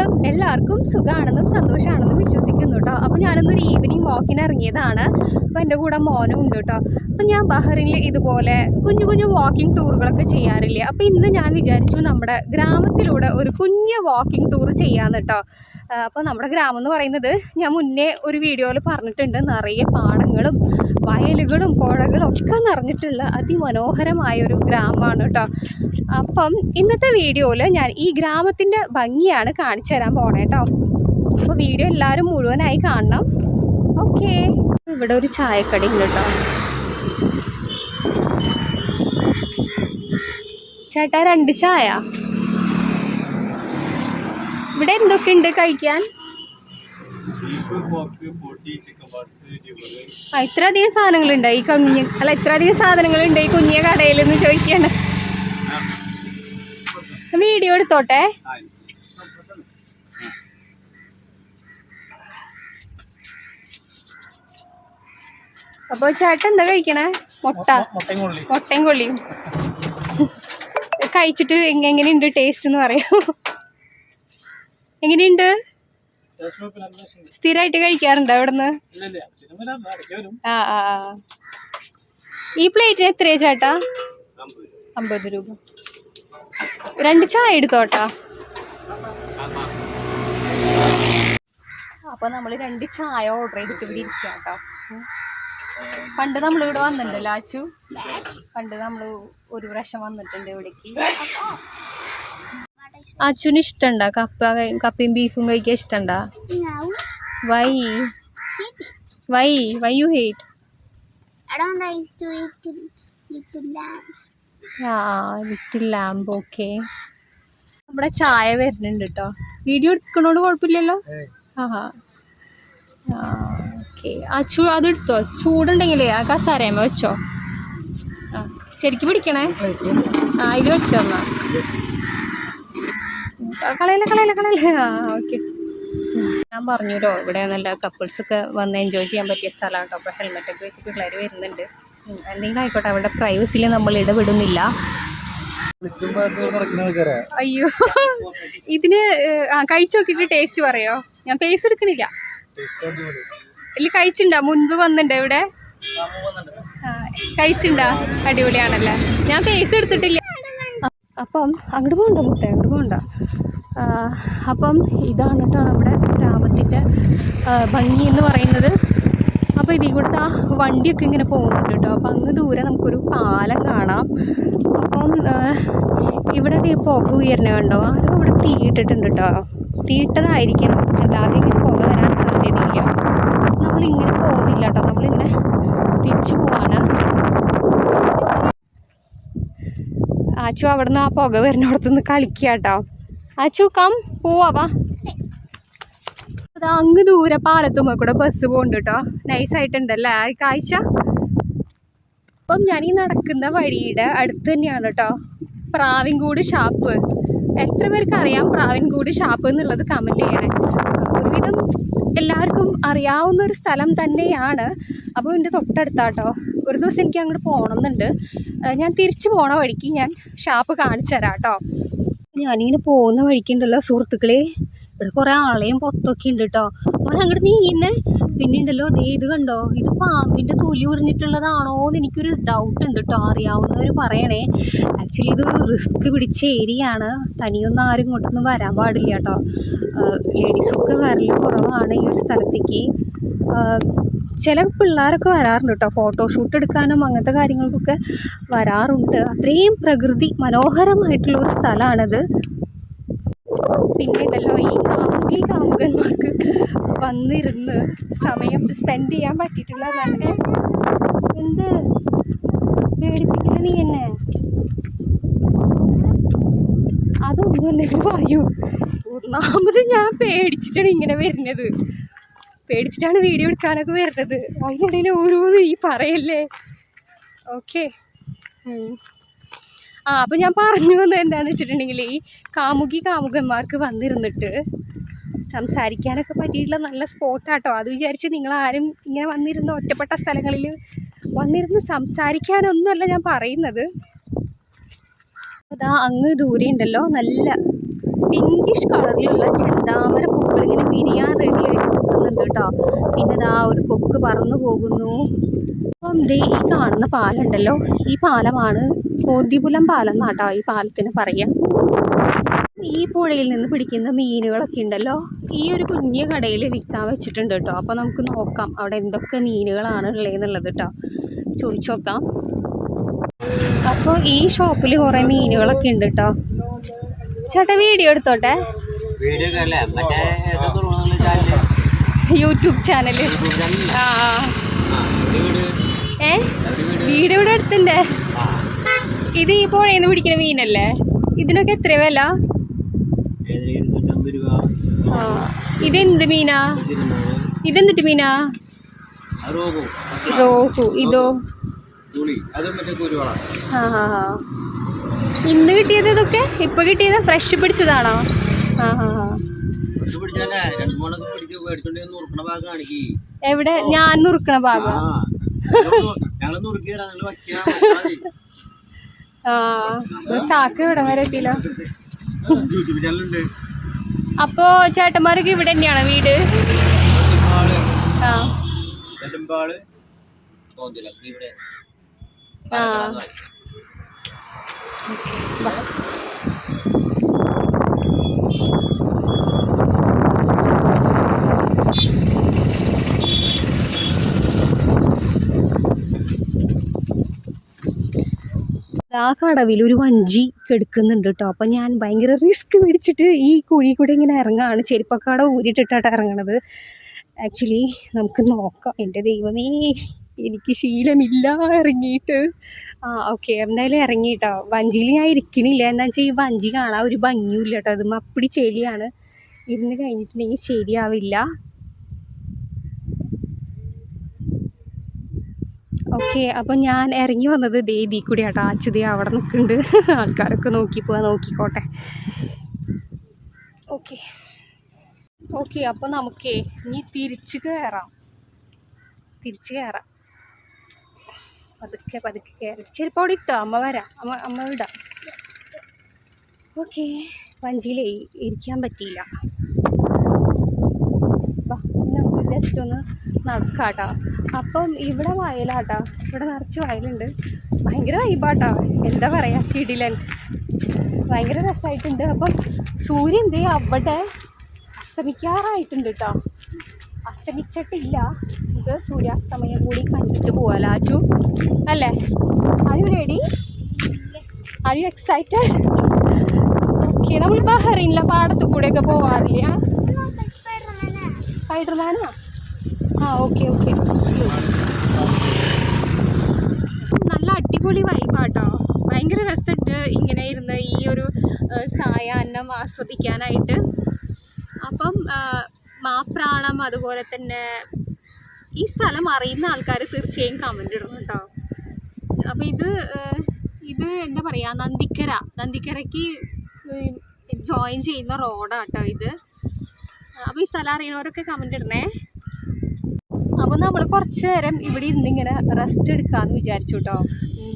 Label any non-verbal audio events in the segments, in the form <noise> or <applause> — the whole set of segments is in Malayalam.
അപ്പം എല്ലാവർക്കും സുഖമാണെന്നും സന്തോഷമാണെന്നും വിശ്വസിക്കുന്നു കേട്ടോ. അപ്പോൾ ഞാനൊന്നൊരു ഈവനിങ് വാക്കിന് ഇറങ്ങിയതാണ്. അപ്പോൾ എന്റെ കൂടെ മോനും ഉണ്ട് കേട്ടോ. അപ്പോൾ ഞാൻ ബഹറിനിൽ ഇതുപോലെ കുഞ്ഞു കുഞ്ഞു വാക്കിംഗ് ടൂറുകളൊക്കെ ചെയ്യാറില്ലേ? അപ്പോൾ ഇന്ന് ഞാൻ വിചാരിച്ചു നമ്മുടെ ഗ്രാമത്തിലൂടെ ഒരു കുഞ്ഞു വാക്കിംഗ് ടൂർ ചെയ്യാമെന്ന് കേട്ടോ. അപ്പോൾ നമ്മുടെ ഗ്രാമം എന്ന് പറയുന്നത് ഞാൻ മുന്നേ ഒരു വീഡിയോയിൽ പറഞ്ഞിട്ടുണ്ട്. നിറയെ പാടങ്ങളും വയലുകളും പുഴകളും ഒക്കെ നിറഞ്ഞിട്ടുള്ള അതിമനോഹരമായ ഒരു ഗ്രാമമാണ് കേട്ടോ അപ്പം ഇന്നത്തെ വീഡിയോയിൽ ഞാൻ ഈ ഗ്രാമത്തിന്റെ ഭംഗിയാണ് കാണിച്ചു തരാൻ പോണേ കേട്ടോ അപ്പോൾ വീഡിയോ എല്ലാവരും മുഴുവനായി കാണണം. ഓക്കേ. ഇവിടെ ഒരു ചായക്കടി ഉണ്ട് കേട്ടോ ചേട്ടാ രണ്ട് ചായ? ഇവിടെ കഴിക്കാൻ പൊട്ടി ചിക്കൻ വറുത്ത് ഇത്ര അധികം സാധനങ്ങളുണ്ട് ഈ കുഞ്ഞ് അല്ല ഇത്ര അധികം സാധനങ്ങളുണ്ട് ഈ കുഞ്ഞ കടയിൽ എന്ന് ചോദിക്കണം. വീഡിയോ എടുത്തോട്ടെ? അപ്പൊ ചേട്ടൻ എന്താ കഴിക്കണേ? മുട്ട. മുട്ടയും കൊള്ളി മുട്ടയും കൊള്ളിയും. കഴിച്ചിട്ട് എങ്ങ- എങ്ങനെയുണ്ട് ടേസ്റ്റ് എന്ന് പറയൂ. എങ്ങനെയുണ്ട്? സ്ഥിരമായിട്ട് കഴിക്കാറുണ്ടോ അവിടുന്ന്? ആ ആ. ഈ പ്ലേറ്റിന് എത്രയാ ചേട്ടാ? അമ്പത് രൂപ. രണ്ട് ചായ എടുത്തോട്ടാ? അപ്പൊ നമ്മൾ രണ്ട് ചായ ഓർഡർ ചെയ്തിട്ട് ഇവിടെ ഇരിക്കാം കേട്ടോ പണ്ട് നമ്മൾ ഇവിടെ വന്നിട്ടുണ്ടല്ലോ ആച്ചു പണ്ട് നമ്മൾ ഒരു പ്രാവശ്യം വന്നിട്ടുണ്ട് ഇവിടേക്ക്. അച്ചുന് ഇഷ്ടണ്ടാ? കപ്പ കപ്പയും ബീഫും കഴിക്കാൻ ഇഷ്ടണ്ടാ? Why why why you hate a little lamb okay നമ്മുടെ ചായ വരുന്നുണ്ട് കേട്ടോ വീഡിയോ എടുക്കണോട് കുഴപ്പമില്ലല്ലോ? ആഹാ. ആ ഓക്കെ ആ ചൂ അതെടുത്തോ ചൂടുണ്ടെങ്കിലേ ആ കസാരയമ്മ വെച്ചോ? ആ ശരിക്കും പിടിക്കണേ? ആ അതിൽ വെച്ചോ എന്നാ? കളയല കളയില്ല കളയില്ല? ആ ഓക്കെ. ഞാൻ പറഞ്ഞല്ലോ ഇവിടെ നല്ല കപ്പിൾസൊക്കെ വന്ന് എൻജോയ് ചെയ്യാൻ പറ്റിയ സ്ഥലമാണ് കേട്ടോ അപ്പോൾ ഹെൽമെറ്റൊക്കെ വെച്ചിട്ട് പിള്ളേർ വരുന്നുണ്ട്. എന്തെങ്കിലും ആയിക്കോട്ടെ അവരുടെ പ്രൈവസിയിൽ നമ്മൾ ഇടപെടുന്നില്ല. അയ്യോ. ഇതിന് ആ കഴിച്ചു നോക്കിയിട്ട് ടേസ്റ്റ് പറയോ? ഞാൻ പേസ് എടുക്കണില്ല. ഇല്ല കഴിച്ചിട്ടുണ്ടോ മുൻപ് വന്നിട്ടുണ്ടോ ഇവിടെ? കഴിച്ചിട്ടുണ്ടോ അടിപൊളിയാണല്ലേ? ഞാൻ പേസ് എടുത്തിട്ടില്ല. അപ്പം അങ്ങോട്ട് പോകണ്ട മുത്തേ അങ്ങോട്ട് പോകണ്ട അപ്പം ഇതാണ് കേട്ടോ നമ്മുടെ ഗ്രാമത്തിന്റെ ഭംഗി എന്ന് പറയുന്നത്. അപ്പോൾ ഇതിൽ കൂടെ ആ വണ്ടിയൊക്കെ ഇങ്ങനെ പോകുന്നുണ്ട് കേട്ടോ അപ്പം അങ്ങ് ദൂരെ നമുക്കൊരു പാലം കാണാം. അപ്പം ഇവിടെ ഈ പുക ഉയരണ കണ്ടോ? ആരും ഇവിടെ തീയിട്ടിട്ടുണ്ട് കേട്ടോ തീയിട്ടതായിരിക്കണം. അല്ലാതെ ഇങ്ങനെ പുക വരാൻ സാധ്യതയില്ല. നമ്മളിങ്ങനെ പോകുന്നില്ല കേട്ടോ നമ്മളിങ്ങനെ തിരിച്ചു പോവാണ്. ആച്ചു അവിടെ നിന്ന് ആ പുക വരുന്നിടത്തുനിന്ന് കളിക്കുക കേട്ടോ. ആച്ചു കം പോവാ അത് അങ്ങ് ദൂരെ പാലത്തുമ്മ കൂടെ ബസ് പോകുന്നുണ്ട് കേട്ടോ. നൈസായിട്ടുണ്ടല്ലേ ആ കാഴ്ച. അപ്പം ഞാൻ ഈ നടക്കുന്ന വഴിയുടെ അടുത്ത് തന്നെയാണ് കേട്ടോ. പ്രാവിൻകൂട് ഷാപ്പ് എത്ര പേർക്ക് അറിയാം പ്രാവിൻകൂട് ഷാപ്പ് എന്നുള്ളത്? കമന്റ് ചെയ്യണേ. ഒരുവിധം എല്ലാവർക്കും അറിയാവുന്ന ഒരു സ്ഥലം തന്നെയാണ്. അപ്പോൾ എന്റെ തൊട്ടടുത്താട്ടോ. ഒരു ദിവസം എനിക്ക് അങ്ങോട്ട് പോകണമെന്നുണ്ട്. ഞാൻ തിരിച്ചു പോണ വഴിക്ക് ഞാൻ ഷാപ്പ് കാണിച്ചു തരാം കേട്ടോ ഞാനിങ്ങനെ പോകുന്ന വഴിക്കുണ്ടല്ലോ സുഹൃത്തുക്കളെ. ഇവിടെ കുറേ ആളെയും പൊത്തൊക്കെ ഉണ്ട് കേട്ടോ അവൻ അങ്ങോട്ട് നീങ്ങുന്നെ പിന്നെ ഉണ്ടല്ലോ ഇത് കണ്ടോ? ഇത് പാമ്പിന്റെ തൊലി ഉറിഞ്ഞിട്ടുള്ളതാണോ എന്ന് എനിക്കൊരു ഡൗട്ട് ഉണ്ട് കേട്ടോ അറിയാവുന്നവർ പറയണേ. ആക്ച്വലി ഇതൊരു റിസ്ക് പിടിച്ച ഏരിയയാണ് തനിയൊന്നും ആരും ഇങ്ങോട്ടൊന്നും വരാൻ പാടില്ല കേട്ടോ ലേഡീസൊക്കെ വരൽ കുറവാണ് ഈ ഒരു സ്ഥലത്തേക്ക്. ചില പിള്ളേരൊക്കെ വരാറുണ്ട് കേട്ടോ ഫോട്ടോഷൂട്ട് എടുക്കാനും അങ്ങനത്തെ കാര്യങ്ങൾക്കൊക്കെ വരാറുണ്ട്. അത്രയും പ്രകൃതി മനോഹരമായിട്ടുള്ള ഒരു സ്ഥലമാണത്. പിന്നെ ഉണ്ടല്ലോ ഈ കാമുകി കാമുകന്മാർക്ക് വന്നിരുന്ന് സമയം സ്പെൻഡ് ചെയ്യാൻ പറ്റിയിട്ടുള്ളതാണ്. എന്ത്? പേടിപ്പിക്കുന്ന നീ എന്നെ അതൊന്നും വായു ഒന്നാമത് ഞാൻ പേടിച്ചിട്ടാണ് ഇങ്ങനെ വരുന്നത്. പേടിച്ചിട്ടാണ് വീഡിയോ എടുക്കാനൊക്കെ വരുന്നത്. അതിനിടയിൽ ഓരോന്ന് ഈ പറയല്ലേ? ഓക്കെ ആ അപ്പം ഞാൻ പറഞ്ഞു വന്നത് എന്താണെന്ന് വെച്ചിട്ടുണ്ടെങ്കിൽ ഈ കാമുകി കാമുകന്മാർക്ക് വന്നിരുന്നിട്ട് സംസാരിക്കാനൊക്കെ പറ്റിയിട്ടുള്ള നല്ല സ്പോട്ടാട്ടോ അത് വിചാരിച്ച് നിങ്ങളാരും ഇങ്ങനെ വന്നിരുന്ന ഒറ്റപ്പെട്ട സ്ഥലങ്ങളിൽ വന്നിരുന്ന് സംസാരിക്കാനൊന്നുമല്ല ഞാൻ പറയുന്നത്. അതാ അങ്ങ് ദൂരെ ഉണ്ടല്ലോ. നല്ല പിങ്കിഷ് കളറിലുള്ള ചെന്താമര പൂക്കൾ ഇങ്ങനെ വിരിയാൻ റെഡി നിൽക്കുന്നുണ്ട് കേട്ടോ. പിന്നെ ഇതാ ഒരു കൊക്ക് പറന്നു പോകുന്നു. അപ്പം ദേ ഈ കാണുന്ന പാലുണ്ടല്ലോ ഈ പാലമാണ് പോതിപുലം പാലം എന്നാട്ടോ ഈ പാലത്തിന് പറയാം. ഈ പുഴയിൽ നിന്ന് പിടിക്കുന്ന മീനുകളൊക്കെ ഉണ്ടല്ലോ ഈ ഒരു കുഞ്ഞു കടയിൽ വിൽക്കാൻ വെച്ചിട്ടുണ്ട് കേട്ടോ. അപ്പോൾ നമുക്ക് നോക്കാം അവിടെ എന്തൊക്കെ മീനുകളാണ് ഉള്ളതെന്നുള്ളത് കേട്ടോ. ചോദിച്ചു നോക്കാം. അപ്പോൾ ഈ ഷോപ്പിൽ കുറേ മീനുകളൊക്കെ ഉണ്ട് കേട്ടോ. ചേട്ടാ വീഡിയോ എടുത്തോട്ടെ? Video YouTube channel. ആ ഏ? വീട് വീട് ഇവിടെ അടുത്തുണ്ട്. ഇത് ഈ പുഴയിൽ പിടിക്കുന്ന മീനല്ലേ? ഇതിനൊക്കെ എത്ര വില? ഇതെന്ത് മീനാ? ഇതെന്തിട്ട് മീനാ? റോഹു. ഇതോ? ഇന്ന് കിട്ടിയത് ഇതൊക്കെ? ഇപ്പൊ കിട്ടിയത് ഫ്രഷ് പിടിച്ചതാണോ? ആ ഹാ ആ. എവിടെ? ഞാൻ നുറുക്കണ ഭാഗം. ആ കാക്ക ഇവിടെ വരെ എത്തിയില്ല. അപ്പോ ചേട്ടന്മാരൊക്കെ ഇവിടെ തന്നെയാണ് വീട്? ആ. നെടുമ്പാൾ ആ. കടവിൽ ഒരു വഞ്ചി കെടുക്കുന്നുണ്ട് കേട്ടോ. അപ്പം ഞാൻ ഭയങ്കര റിസ്ക് മേടിച്ചിട്ട് ഈ കുഴി കൂടെ ഇങ്ങനെ ഇറങ്ങാണ്. ചെരുപ്പക്കാട ഊരിട്ടിട്ടാണ് ഇറങ്ങണത്. ആക്ച്വലി നമുക്ക് നോക്കാം. എന്റെ ദൈവമേ എനിക്ക് ശീലമില്ല ഇറങ്ങിയിട്ട്. ആ ഓക്കെ എന്തായാലും ഇറങ്ങിയിട്ടോ. വഞ്ചിയിൽ ഞാൻ ഇരിക്കണില്ല. എന്താ വെച്ചാൽ ഈ വഞ്ചി കാണാൻ ഒരു ഭംഗിയില്ല കേട്ടോ. അത് മപ്പിടി ചെളിയാണ്. ഇരുന്ന് കഴിഞ്ഞിട്ടുണ്ടെങ്കിൽ ശരിയാവില്ല. ഓക്കെ അപ്പം ഞാൻ ഇറങ്ങി വന്നത് ദേ ഇതിൽ കൂടി ആട്ടോ ആച്ചുദേ അവിടെ നിൽക്കുന്നുണ്ട് <laughs> ആൾക്കാരൊക്കെ നോക്കി പോവാ നോക്കിക്കോട്ടെ. ഓക്കെ. ഓക്കെ അപ്പം നമുക്കേ ഇനി തിരിച്ചു കയറാം തിരിച്ചു കയറാം പതുക്കെ പതുക്കെ കയറി ചിലപ്പോൾ അവിടെ ഇട്ടോ? അമ്മ വരാം. അമ്മ അമ്മ വിടാം. ഓക്കെ വഞ്ചിയിലേ ഇരിക്കാൻ പറ്റിയില്ല. ജസ്റ്റ് ഒന്ന് നടക്കാട്ടോ. അപ്പം ഇവിടെ വയലാട്ടോ. ഇവിടെ നിറച്ച് വയലുണ്ട്. ഭയങ്കര വൈബാട്ടോ എന്താ പറയുക കിടിലൻ. ഭയങ്കര രസമായിട്ടുണ്ട് അപ്പം സൂര്യൻ ദേ അവിടെ അസ്തമിക്കാറായിട്ടുണ്ട് കേട്ടോ അസ്തമിച്ചിട്ടില്ല. നമുക്ക് സൂര്യാസ്തമയം കൂടി കണ്ടിട്ട് പോവാം ലാച്ചു അല്ലേ? Are you ready are you excited okay നമ്മൾ ബഹറിനിലെ പാടത്തു കൂടെയൊക്കെ പോവാറില്ല? സ്പൈഡർമാനാ ആ ഓക്കെ ഓക്കെ നല്ല അടിപൊളി വൈബാട്ടോ ഭയങ്കര രസമുണ്ട് ഇങ്ങനെ ഇരുന്ന് ഈ ഒരു സായ സായാഹ്നം ആസ്വദിക്കാനായിട്ട്. അപ്പം മാപ്രാണം അതുപോലെ തന്നെ ഈ സ്ഥലം അറിയുന്ന ആൾക്കാർ തീർച്ചയായും കമന്റ് ഇടണം കേട്ടോ. അപ്പോൾ ഇത് ഇത് എന്താ പറയുക നന്ദിക്കര. നന്ദിക്കരയ്ക്ക് ജോയിൻ ചെയ്യുന്ന റോഡാട്ടോ ഇത്. അപ്പോൾ ഈ സ്ഥലം അറിയണവരൊക്കെ കമന്റ് ഇടണേ. അപ്പോൾ നമ്മൾ കുറച്ച് നേരം ഇവിടെ ഇരുന്ന് ഇങ്ങനെ റെസ്റ്റ് എടുക്കാമെന്ന് വിചാരിച്ചു കേട്ടോ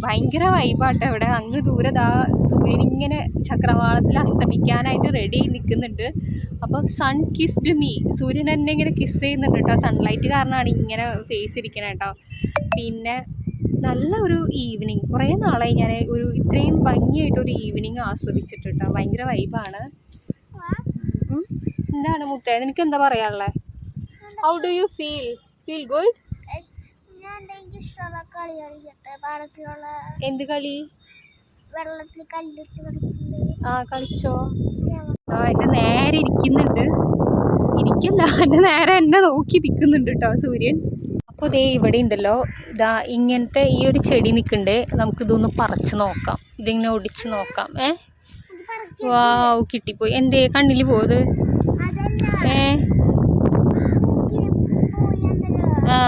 ഭയങ്കര വൈബാട്ടോ ഇവിടെ. അങ്ങ് ദൂരെ ദാ സൂര്യൻ ഇങ്ങനെ ചക്രവാളത്തിൽ അസ്തമിക്കാനായിട്ട് റെഡി നിൽക്കുന്നുണ്ട് അപ്പോൾ സൺ കിസ്ഡ് മീ സൂര്യൻ എന്നെ ഇങ്ങനെ കിസ് ചെയ്യുന്നുണ്ട് കേട്ടോ സൺലൈറ്റ് കാരണമാണ് ഇങ്ങനെ ഫേസ് ഇരിക്കണേ കേട്ടോ പിന്നെ നല്ല ഒരു ഈവനിങ് കുറേ നാളായി ഞാൻ ഒരു ഇത്രയും ഭംഗിയായിട്ടൊരു ഈവനിങ് ആസ്വദിച്ചിട്ട് കേട്ടോ ഭയങ്കര വൈബാണ് എന്താണ് മുത്തേ? നിനക്ക് എന്താ പറയാനുള്ളത് how do you feel feel good ഞാൻ എനിക്ക് ഇഷ്ടമുള്ള കളി കളിക്കട്ടെ. പാടത്തിലുള്ള എന്ത് കളി? വെള്ളത്തിൽ കല്ലിട്ട് കളിക്കുന്നത് ആ കളിച്ചോ? എന്റെ നേരെ ഇരിക്കുന്നുണ്ട്. ഇരിക്കല്ല എന്റെ നേരെ എന്നെ നോക്കി നിൽക്കുന്നുണ്ട് കേട്ടോ സൂര്യൻ. അപ്പോൾ ദേ ഇവിടെ ഉണ്ടല്ലോ. ഇതാ ഇങ്ങനത്തെ ഈ ഒരു ചെടി നിൽക്കണ്ട് നമുക്ക് ഇതൊന്ന് പറിച്ചു നോക്കാം. ഇതിങ്ങനെ ഒടിച്ച് നോക്കാം. ഏ? വാ വാവ് കിട്ടിപ്പോയി. എന്തേ കണ്ണിൽ പോയത് ഏ? ആ.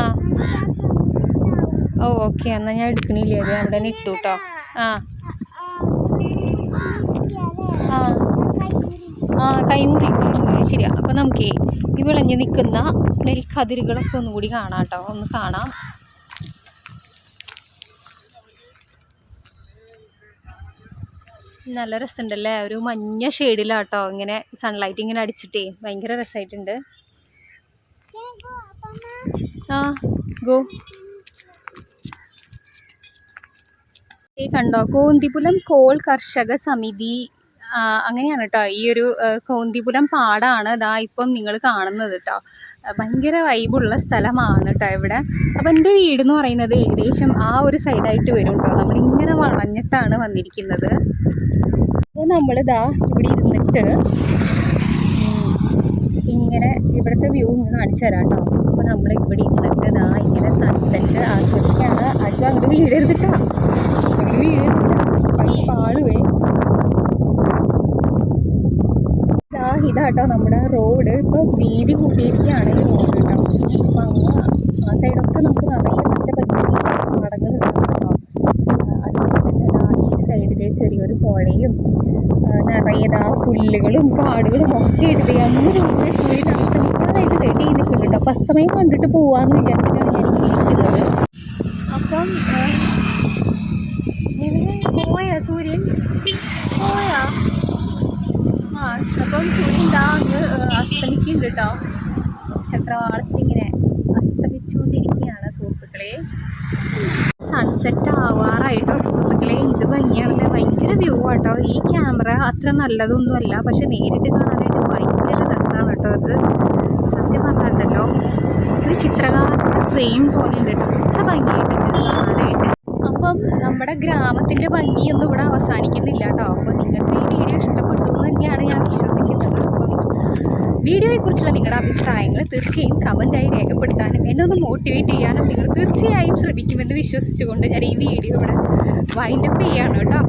ഓ ഓക്കെ. എന്നാൽ ഞാൻ എടുക്കണില്ലേ? അത് അവിടെ തന്നെ ഇട്ടു കേട്ടോ ആ. ആ, ആ കൈമുറി. കൈമുറി ശരിയാ. അപ്പം നമുക്കേ ഈ വിളഞ്ഞ് നിൽക്കുന്ന നെൽക്കതിരുകളൊക്കെ ഒന്നുകൂടി കാണാം കേട്ടോ ഒന്ന് കാണാം. നല്ല രസമുണ്ടല്ലേ? ഒരു മഞ്ഞ ഷെയ്ഡിലാട്ടോ ഇങ്ങനെ സൺലൈറ്റ് ഇങ്ങനെ അടിച്ചിട്ടേ ഭയങ്കര രസമായിട്ടുണ്ട് ആ ഗോ ഈ കണ്ടോ കോന്തിപുലം കോൾ കർഷക സമിതി. അങ്ങനെയാണ് കേട്ടോ ഈ ഒരു കോന്തിപുലം പാടാണ് ഇതാ ഇപ്പം നിങ്ങൾ കാണുന്നത് കേട്ടോ ഭയങ്കര വൈബുള്ള സ്ഥലമാണ് കേട്ടോ ഇവിടെ. അപ്പം എന്റെ വീട് എന്ന് പറയുന്നത് ഏകദേശം ആ ഒരു സൈഡായിട്ട് വരും കേട്ടോ നമ്മളിങ്ങനെ വളഞ്ഞിട്ടാണ് വന്നിരിക്കുന്നത്. അപ്പോൾ നമ്മളിതാ ഇവിടെ ഇരുന്നിട്ട് ഇങ്ങനെ ഇവിടുത്തെ വ്യൂ ഒന്ന് കാണിച്ചു തരാം കേട്ടോ അപ്പോൾ നമ്മൾ ഇവിടെ ഇരുന്നിട്ട് ഇങ്ങനെ സൺസെറ്റ് ആസ്വദിക്കാണ് അച്ഛൻ അങ്ങോട്ട് വീടെടുത്തിട്ടാ അങ്ങോട്ട് വീടെടുത്തിട്ടാ പാടുവേ ഇതാ ഇതാട്ടോ നമ്മുടെ റോഡ് ഇപ്പോൾ വീതി കൂട്ടിയിരിക്കുകയാണ് ഈ റോഡ് കേട്ടോ. അപ്പം അങ്ങ് ആ സൈഡൊക്കെ നമുക്ക് നിറയെ നല്ല പറ്റിയ പാടങ്ങൾ കേട്ടോ അതുപോലെ തന്നെ ഈ സൈഡിലെ ചെറിയൊരു പുഴയും നിറയെ പുല്ലുകളും കാടുകളും ഒക്കെ ഇടുകയും അങ്ങ് ദൂരെ സൂര്യൻ അസ്തമിക്കാനായിട്ട് റെഡി ചെയ്ത് നിൽക്കുന്നുണ്ട് കേട്ടോ കണ്ടിട്ട് പോവാന്ന് വിചാരിച്ചിട്ടാണ് ഞാൻ ഇരിക്കുന്നത്. അപ്പം എവിടെ പോയാ സൂര്യൻ? പോയാ? ആ അപ്പം സൂര്യൻ ദാ അങ്ങ് അസ്തമിക്കുന്നുണ്ട് കേട്ടോ ചക്രവാളത്തിങ്ങനെ അസ്തമിച്ചുകൊണ്ടിരിക്കുകയാണ് സുഹൃത്തുക്കളെ. സൺസെറ്റ് ആവാറായിട്ടോ സുഹൃത്തുക്കളെ. ഇത് ഭംഗിയാണല്ലേ? ഭയങ്കര വ്യൂ ആട്ടോ. ഈ ക്യാമറ അത്ര നല്ലതൊന്നുമല്ല. പക്ഷെ നേരിട്ട് കാണാനായിട്ട് ഭയങ്കര രസമാണ് കേട്ടോ അത്. സത്യം പറഞ്ഞിട്ടുണ്ടല്ലോ ചിത്രകാരന്റെ ഫ്രെയിം പോലെ ഉണ്ട് അത്ര ഭംഗിയായിട്ടുണ്ട് അപ്പം നമ്മുടെ ഗ്രാമത്തിന്റെ ഭംഗിയൊന്നും ഇവിടെ അവസാനിക്കുന്നില്ല കേട്ടോ. അപ്പോൾ നിങ്ങൾക്ക് ഈ വീഡിയോ ഇഷ്ടപ്പെട്ടു എന്ന് തന്നെയാണ് ഞാൻ വിശ്വസിക്കുന്നത്. അപ്പം വീഡിയോയെക്കുറിച്ചുള്ള നിങ്ങളുടെ അഭിപ്രായങ്ങൾ തീർച്ചയായും കമന്റായി രേഖപ്പെടുത്താനും എന്നെ ഒന്ന് മോട്ടിവേറ്റ് ചെയ്യാനും നിങ്ങൾ തീർച്ചയായും ശ്രമിക്കുമെന്ന് വിശ്വസിച്ചുകൊണ്ട് ഞാൻ ഈ വീഡിയോ ഇവിടെ വൈൻഡപ്പ് ചെയ്യാണ് കേട്ടോ.